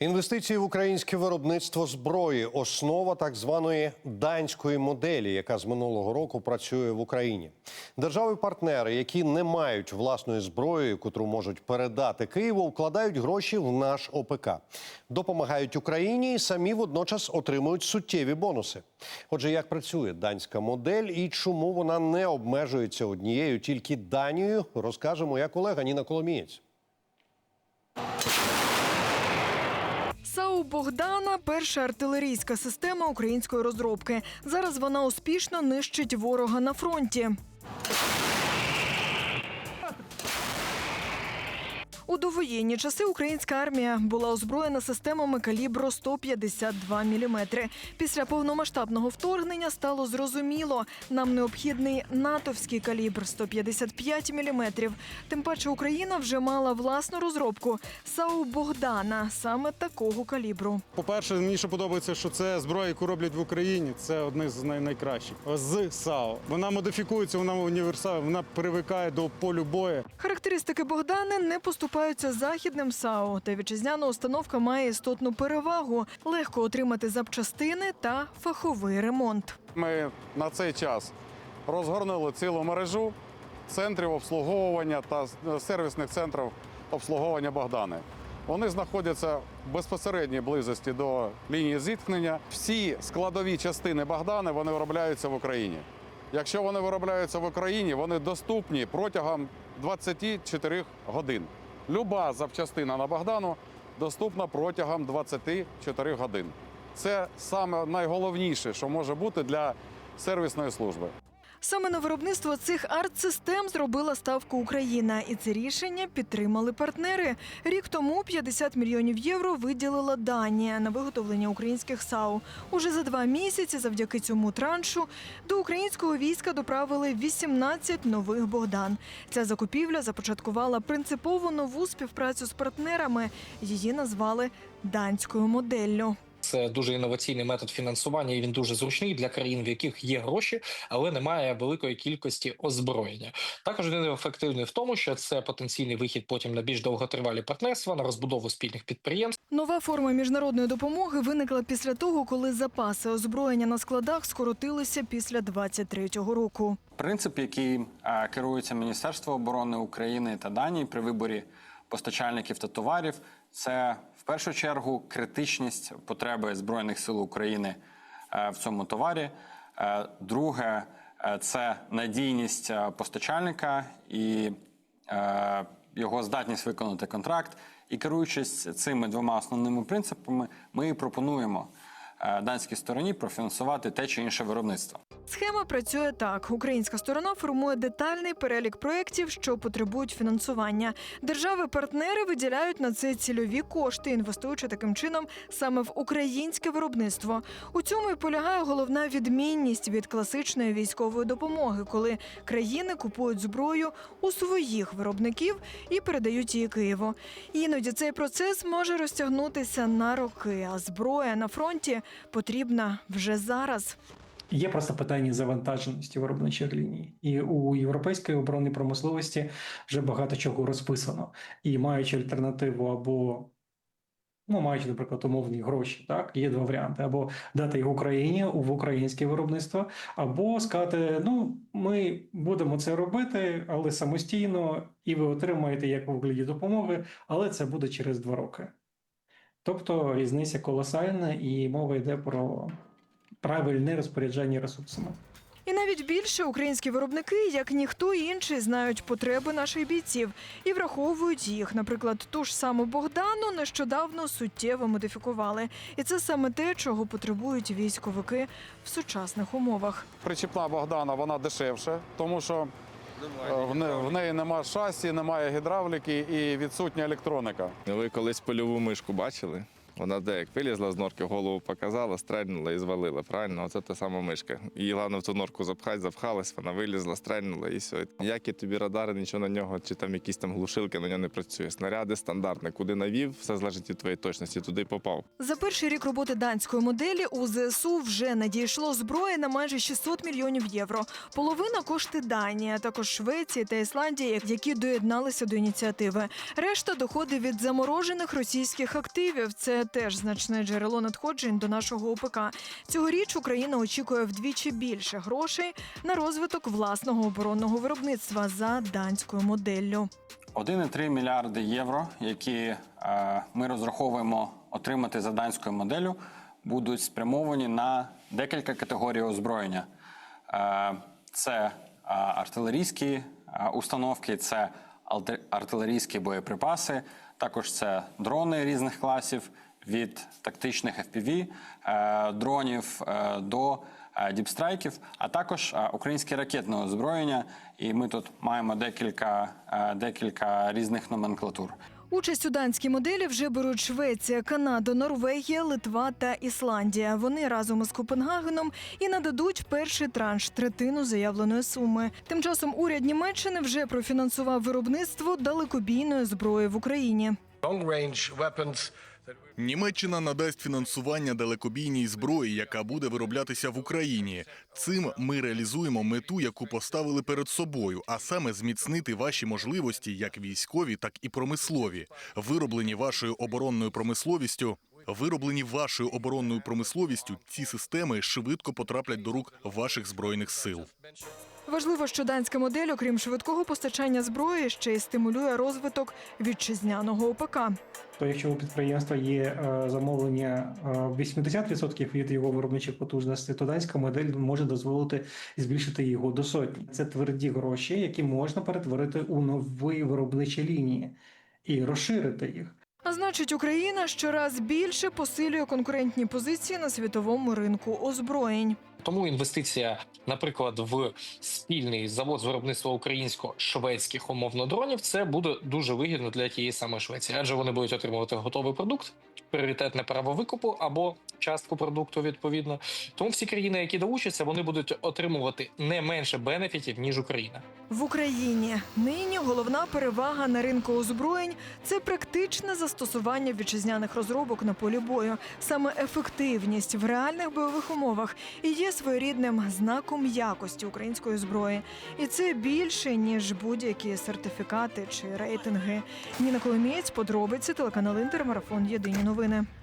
Інвестиції в українське виробництво зброї основа так званої данської моделі, яка з минулого року працює в Україні. Держави-партнери, які не мають власної зброї, котру можуть передати Києву, вкладають гроші в наш ОПК, допомагають Україні і самі водночас отримують суттєві бонуси. Отже, як працює данська модель і чому вона не обмежується однією тільки Данією, розкаже моя колега Ніна Коломієць. САУ Богдана перша артилерійська система української розробки. Зараз вона успішно нищить ворога на фронті. У довоєнні часи українська армія була озброєна системами калібру 152 мм. Після повномасштабного вторгнення стало зрозуміло, нам необхідний натовський калібр 155 мм. Тим паче Україна вже мала власну розробку САУ Богдана саме такого калібру. По-перше, мені що подобається, що це зброя, яку роблять в Україні. Це одне з найкращих. З САУ. Вона модифікується, вона універсальна, вона привикає до полю бою. Характеристики Богдани не поступаються західним САУ, та вітчизняна установка має істотну перевагу легко отримати запчастини та фаховий ремонт. Ми на цей час розгорнули цілу мережу центрів обслуговування та е, сервісних центрів обслуговування Богдани. Вони знаходяться в безпосередній близості до лінії зіткнення. Всі складові частини Богдани вони виробляються в Україні. Якщо вони виробляються в Україні, вони доступні протягом 24 годин. Люба запчастина на Богдану доступна протягом 24 годин. Це саме найголовніше, що може бути для сервісної служби. Саме на виробництво цих арт-систем зробила ставку Україна, і це рішення підтримали партнери. Рік тому 50 мільйонів євро виділила Данія на виготовлення українських САУ. Уже за два місяці, завдяки цьому траншу, до українського війська доправили 18 нових Богдан. Ця закупівля започаткувала принципово нову співпрацю з партнерами. Її назвали данською моделлю. Це дуже інноваційний метод фінансування, і він дуже зручний для країн, в яких є гроші, але немає великої кількості озброєння. Також він ефективний в тому, що це потенційний вихід потім на більш довготривалі партнерства, на розбудову спільних підприємств. Нова форма міжнародної допомоги виникла після того, коли запаси озброєння на складах скоротилися після 23-го року. Принцип, який керується Міністерство оборони України та Данії при виборі постачальників та товарів, це першу чергу критичність потреби збройних сил України е, в цьому товарі. Е, Друге е, це надійність постачальника і його здатність виконати контракт. І керуючись цими двома основними принципами, ми пропонуємо данській стороні профінансувати те чи інше виробництво. Схема працює так: українська сторона формує детальний перелік проєктів, що потребують фінансування. Держави-партнери виділяють на це цільові кошти, інвестуючи таким чином саме в українське виробництво. У цьому і полягає головна відмінність від класичної військової допомоги, коли країни купують зброю у своїх виробників і передають її Києву. Іноді цей процес може розтягнутися на роки, а зброя на фронті потрібна вже зараз. Є просто питання завантаженості виробничих ліній, і у європейської оборонної промисловості вже багато чого розписано. І маючи альтернативу або ну, маючи, наприклад, умовні гроші, так є два варіанти: або дати їх Україні в українське виробництво, або сказати: ну, ми будемо це робити, але самостійно, і ви отримаєте як у вигляді допомоги, але це буде через два роки. Тобто різниця колосальна, і мова йде про правильне розпорядження ресурсами. І навіть більше українські виробники, як ніхто інший, знають потреби наших бійців і враховують їх. Наприклад, ту ж саму Богдану нещодавно суттєво модифікували, і це саме те, чого потребують військовики в сучасних умовах. Причіпна Богдана вона дешевша, тому що е, в, не, в неї немає шасі, немає гідравліки і відсутня електроніка. Ви колись польову мишку бачили? Вона де як вилізла з норки, голову показала, стрельнула і звалила. Правильно, оце та сама мишка. Її головне в ту норку запхати, запхалась, вона вилізла, стрельнула і все. Ніякі тобі радари, нічого на нього, чи там якісь там глушилки на нього не працює. Снаряди стандартні. Куди навів, все залежить від твоєї точності, туди попав. За перший рік роботи данської моделі у ЗСУ вже надійшло зброї на майже 600 мільйонів євро. Половина кошти Данії, також Швеції та Ісландії, які доєдналися до ініціативи. Решта доходи від заморожених російських активів. Це теж значне джерело надходжень до нашого ОПК. Цьогоріч Україна очікує вдвічі більше грошей на розвиток власного оборонного виробництва за данською моделлю. 1,3 мільярди євро, які е, ми розраховуємо отримати за данською моделлю, будуть спрямовані на декілька категорій озброєння. Е, це е, артилерійські установки, це артилерійські боєприпаси, також це дрони різних класів від тактичних FPV, е, дронів е, до е, діпстрайків, а також українське ракетне озброєння. І ми тут маємо декілька, декілька різних номенклатур. Участь у данській моделі вже беруть Швеція, Канада, Норвегія, Литва та Ісландія. Вони разом із Копенгагеном і нададуть перший транш третину заявленої суми. Тим часом уряд Німеччини вже профінансував виробництво далекобійної зброї в Україні. Німеччина надасть фінансування далекобійній зброї, яка буде вироблятися в Україні. Цим ми реалізуємо мету, яку поставили перед собою, а саме зміцнити ваші можливості, як військові, так і промислові, вироблені вашою оборонною промисловістю. Вироблені вашою оборонною промисловістю, ці системи швидко потраплять до рук ваших збройних сил. Важливо, що данська модель, окрім швидкого постачання зброї, ще й стимулює розвиток вітчизняного ОПК. То якщо у підприємства є е, замовлення е, 80% від його виробничих потужностей, то данська модель може дозволити збільшити його до сотні. Це тверді гроші, які можна перетворити у нові виробничі лінії і розширити їх. А значить, Україна щораз більше посилює конкурентні позиції на світовому ринку озброєнь. Тому інвестиція, наприклад, в спільний завод з виробництва українсько-шведських умовно дронів, це буде дуже вигідно для тієї самої Швеції, адже вони будуть отримувати готовий продукт, пріоритетне право викупу або частку продукту відповідно. Тому всі країни, які долучаться, вони будуть отримувати не менше бенефітів ніж Україна. В Україні нині головна перевага на ринку озброєнь це практичне застосування вітчизняних розробок на полі бою. Саме ефективність в реальних бойових умовах і є своєрідним знаком якості української зброї. І це більше ніж будь-які сертифікати чи рейтинги. Ніна Коломієць, подробиці телеканал Інтер, марафон Єдині новини.